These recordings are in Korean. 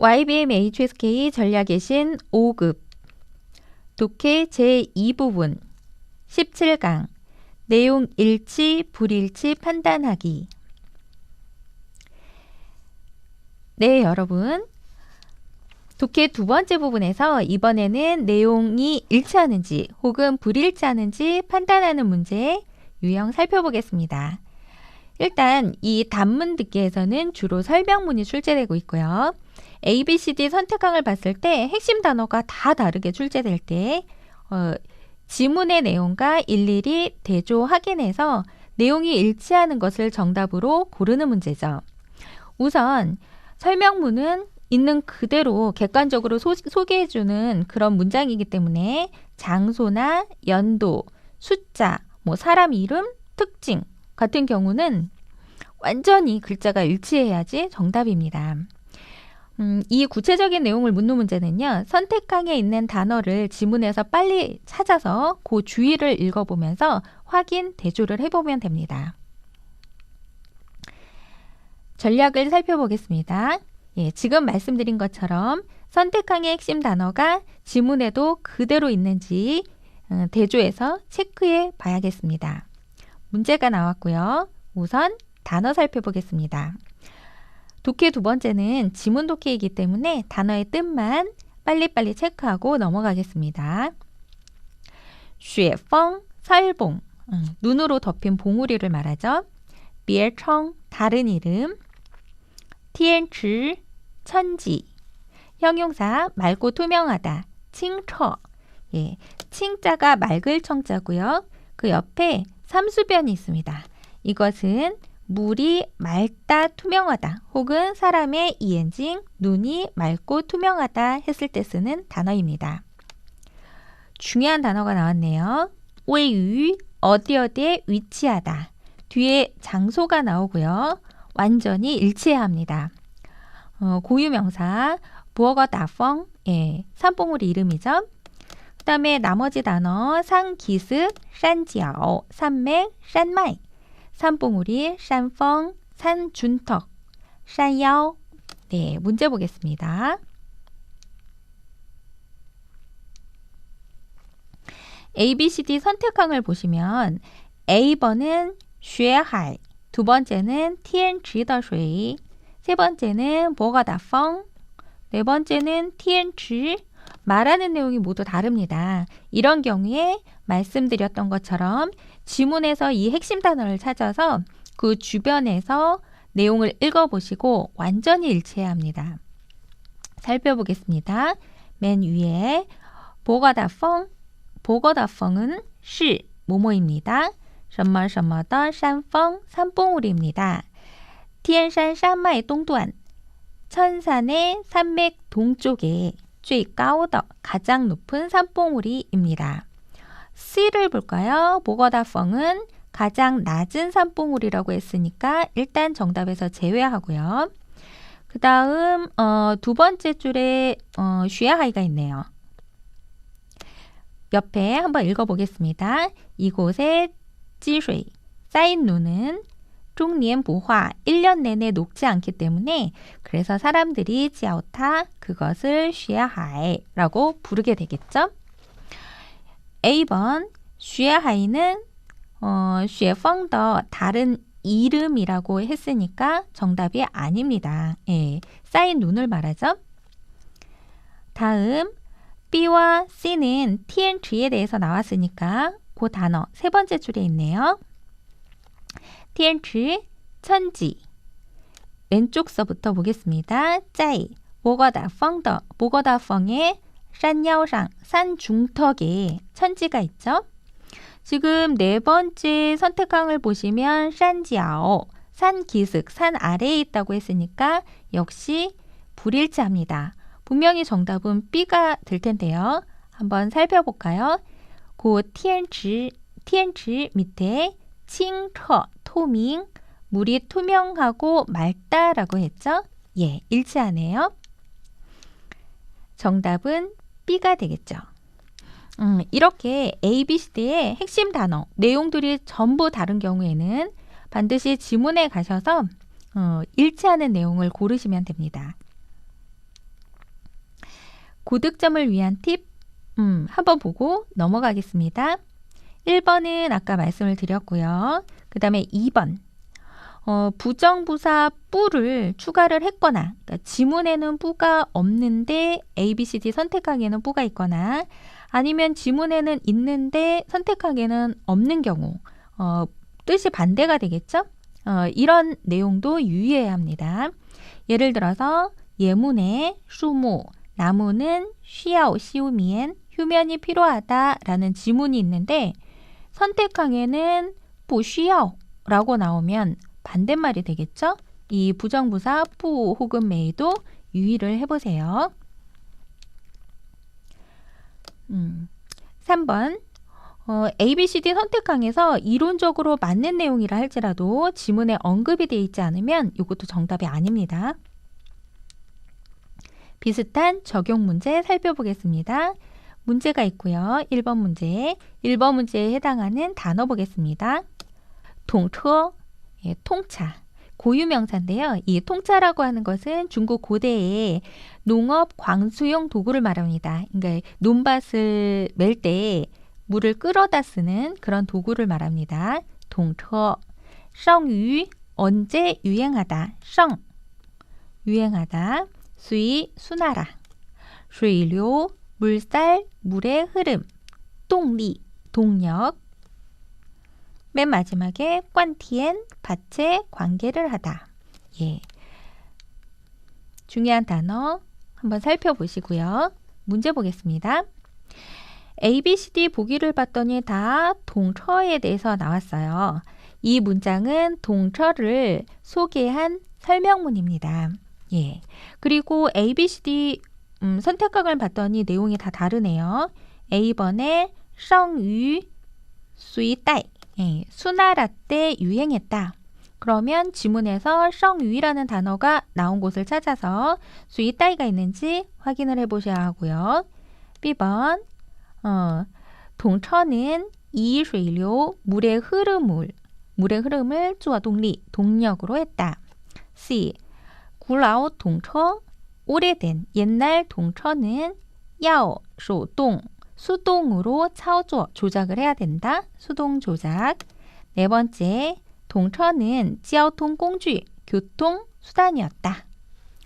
YBM HSK 전략의 신 5급 독해 제2부분 17강 내용 일치, 불일치 판단하기 네, 여러분. 독해 두 번째 부분에서 이번에는 내용이 일치하는지 혹은 불일치하는지 판단하는 문제 유형 살펴보겠습니다. 일단 이 단문 듣기에서는 주로 설명문이 출제되고 있고요. A, B, C, D 선택항을 봤을 때 핵심 단어가 다 다르게 출제될 때 어, 지문의 내용과 일일이 대조 확인해서 내용이 일치하는 것을 정답으로 고르는 문제죠. 우선 설명문은 있는 그대로 객관적으로 소, 개해주는 그런 문장이기 때문에 장소나 연도, 숫자, 뭐 사람 이름, 특징 같은 경우는 완전히 글자가 일치해야지 정답입니다. 음, 이 구체적인 내용을 묻는 문제는요, 선택항에 있는 단어를 지문에서 빨리 찾아서 그 주의를 읽어보면서 확인, 대조를 해보면 됩니다. 전략을 살펴보겠습니다. 예, 지금 말씀드린 것처럼 선택항의 핵심 단어가 지문에도 그대로 있는지 어, 대조해서 체크해 봐야겠습니다. 문제가 나왔고요. 우선 단어 살펴보겠습니다. 독해 두 번째는 지문 독해이기 때문에 단어의 뜻만 빨리빨리 체크하고 넘어가겠습니다. 쉐펑, 설봉 음, 눈으로 덮인 봉우리를 말하죠. 비엘청, 다른 이름. 티엔츠, 천지. 형용사, 맑고 투명하다. 칭처. 예, 칭자가 맑을 청자고요. 그 옆에 삼수변이 있습니다. 이것은 물이 맑다, 투명하다 혹은 사람의 이엔징, 눈이 맑고 투명하다 했을 때 쓰는 단어입니다. 중요한 단어가 나왔네요. 웨유 어디 어디에 위치하다. 뒤에 장소가 나오고요. 완전히 일치해야 합니다. 어, 고유명사 부어거 다펑 예, 산봉우리 이름이죠. 그 다음에 나머지 단어 상기습, 산 jiao 산맥, 산마이 산봉우리, 산펑, 산준턱, 산야오. 네, 문제 보겠습니다. A, B, C, D 선택항을 보시면 A번은 雪海, 두 번째는 天池的水, 세 번째는 波个大风, 네 번째는 天池, 말하는 내용이 모두 다릅니다. 이런 경우에 말씀드렸던 것처럼 지문에서 이 핵심 단어를 찾아서 그 주변에서 내용을 읽어보시고 완전히 일치해야 합니다. 살펴보겠습니다. 맨 위에 보거다펑, 보거다펑은 시, 모모입니다. 什么什么的山峰, 산봉우리입니다. 天山山脉东段, 천산의 산맥 동쪽에 最高더 가장 높은 산봉우리입니다. C를 볼까요? 보거다펑은 가장 낮은 산봉우리라고 했으니까 일단 정답에서 제외하고요. 그 다음 어, 두 번째 줄에 어, 슈야하이가 있네요. 옆에 한번 읽어보겠습니다. 이곳에 찌쉐이 쌓인 눈은 중년 보화 1년 내내 녹지 않기 때문에 그래서 사람들이 지아오타 그것을 슈야하이라고 부르게 되겠죠. A번 슈야하이는 어, 슈에펑더 다른 이름이라고 했으니까 정답이 아닙니다. 예, 쌓인 눈을 말하죠. 다음 B와 C는 TNG에 대해서 나왔으니까 그 단어 세 번째 줄에 있네요. TNG 천지 왼쪽 서부터 보겠습니다. 짜이 모거다 펑더 모거다 펑의 산腰上 산 중턱에 천지가 있죠. 지금 네 번째 선택항을 보시면 산지아오 산 기슭 산 아래에 있다고 했으니까 역시 불일치합니다. 분명히 정답은 B가 될 텐데요. 한번 살펴볼까요? 고 티엔지 티엔지 밑에 칭처 토밍 물이 투명하고 맑다라고 했죠? 예, 일치하네요. 정답은 B가 되겠죠. 음, 이렇게 A, B, C, D의 핵심 단어, 내용들이 전부 다른 경우에는 반드시 지문에 가셔서 어, 일치하는 내용을 고르시면 됩니다. 고득점을 위한 팁, 음, 한번 보고 넘어가겠습니다. 1번은 아까 말씀을 드렸고요. 그 다음에 2번. 어, 부정부사 뿌를 추가를 했거나, 그러니까 지문에는 뿌가 없는데 A, B, C, D 선택하기에는 뿌가 있거나, 아니면 지문에는 있는데 선택하기에는 없는 경우, 어, 뜻이 반대가 되겠죠? 어, 이런 내용도 유의해야 합니다. 예를 들어서 예문에 수무, 나무는 쉬야오 시우미엔 휴면이 필요하다라는 지문이 있는데 선택항에는 부쉬야오라고 나오면 반대말이 되겠죠? 이 부정부사 부 혹은 메이도 유의를 해보세요. 음, 3번 어, A, B, C, D 선택항에서 이론적으로 맞는 내용이라 할지라도 지문에 언급이 되어 있지 않으면 이것도 정답이 아닙니다. 비슷한 적용 문제 살펴보겠습니다. 문제가 있고요. 1번 문제. 1번 문제에 해당하는 단어 보겠습니다. 통처, 예, 통차. 고유명사인데요. 이 통차라고 하는 것은 중국 고대의 농업 광수용 도구를 말합니다. 그러니까 논밭을 멜 때 물을 끌어다 쓰는 그런 도구를 말합니다. 통처. 성유 언제 유행하다. 성 유행하다. 수위 순하라. 水流 물살 물의 흐름. 동리 동력. 맨 마지막에 관티엔 밭에 관계를 하다. 예. 중요한 단어 한번 살펴보시고요. 문제 보겠습니다. A, B, C, D 보기를 봤더니 다 동처에 대해서 나왔어요. 이 문장은 동처를 소개한 설명문입니다. 예. 그리고 A, B, C, D 음, 선택각을 봤더니 내용이 다 다르네요. A번에 성유 수이따이 예, 수나라 때 유행했다. 그러면 지문에서 성유이라는 단어가 나온 곳을 찾아서 수이따이가 있는지 확인을 해보셔야 하고요. B번 어, 동천은 이水流 물의 흐름을 물의 흐름을 주어 동리 동력으로 했다. C 구라오 동처 오래된 옛날 동처는 야오 소동 수동으로 차오 조작을 해야 된다. 수동 조작. 네 번째, 동천은 지하통 공주, 교통 수단이었다.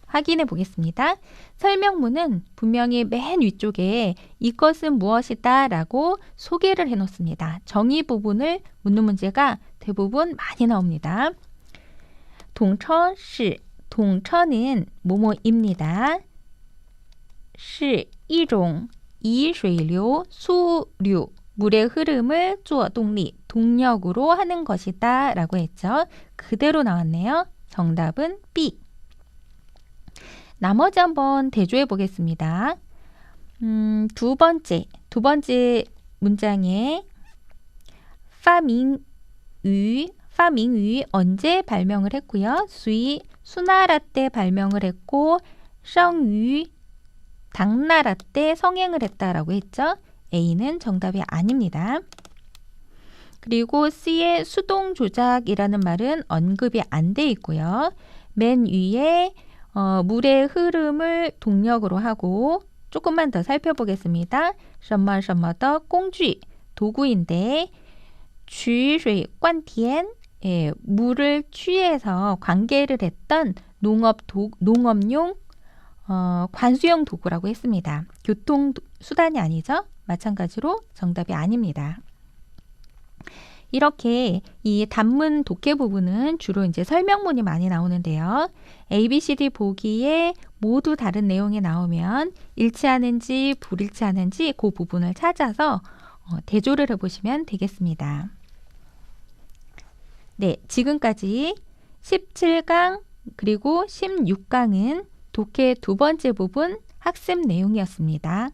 확인해 보겠습니다. 설명문은 분명히 맨 위쪽에 이것은 무엇이다 라고 소개를 해 놓습니다. 정의 부분을 묻는 문제가 대부분 많이 나옵니다. 동천시, 동천은 뭐뭐입니다. 시, 이종, 이水流 수류 물의 흐름을 주어 동리 동력으로 하는 것이다 라고 했죠. 그대로 나왔네요. 정답은 B. 나머지 한번 대조해 보겠습니다. 음, 두 번째, 두 번째 문장에 파밍유, 파밍유 언제 발명을 했고요. 수이 수나라 때 발명을 했고 성유 당나라 때 성행을 했다라고 했죠. A는 정답이 아닙니다. 그리고 C의 수동 조작이라는 말은 언급이 안 돼 있고요. 맨 위에 어, 물의 흐름을 동력으로 하고 조금만 더 살펴보겠습니다. 什么什么的 공쥐 도구인데 取水灌田 예, 물을 취해서 관계를 했던 농업 도, 농업용 어, 관수용 도구라고 했습니다. 교통 수단이 아니죠? 마찬가지로 정답이 아닙니다. 이렇게 이 단문 독해 부분은 주로 이제 설명문이 많이 나오는데요. A, B, C, D 보기에 모두 다른 내용이 나오면 일치하는지 불일치하는지 그 부분을 찾아서 어, 대조를 해보시면 되겠습니다. 네, 지금까지 17강 그리고 16강은 독해 두 번째 부분 학습 내용이었습니다.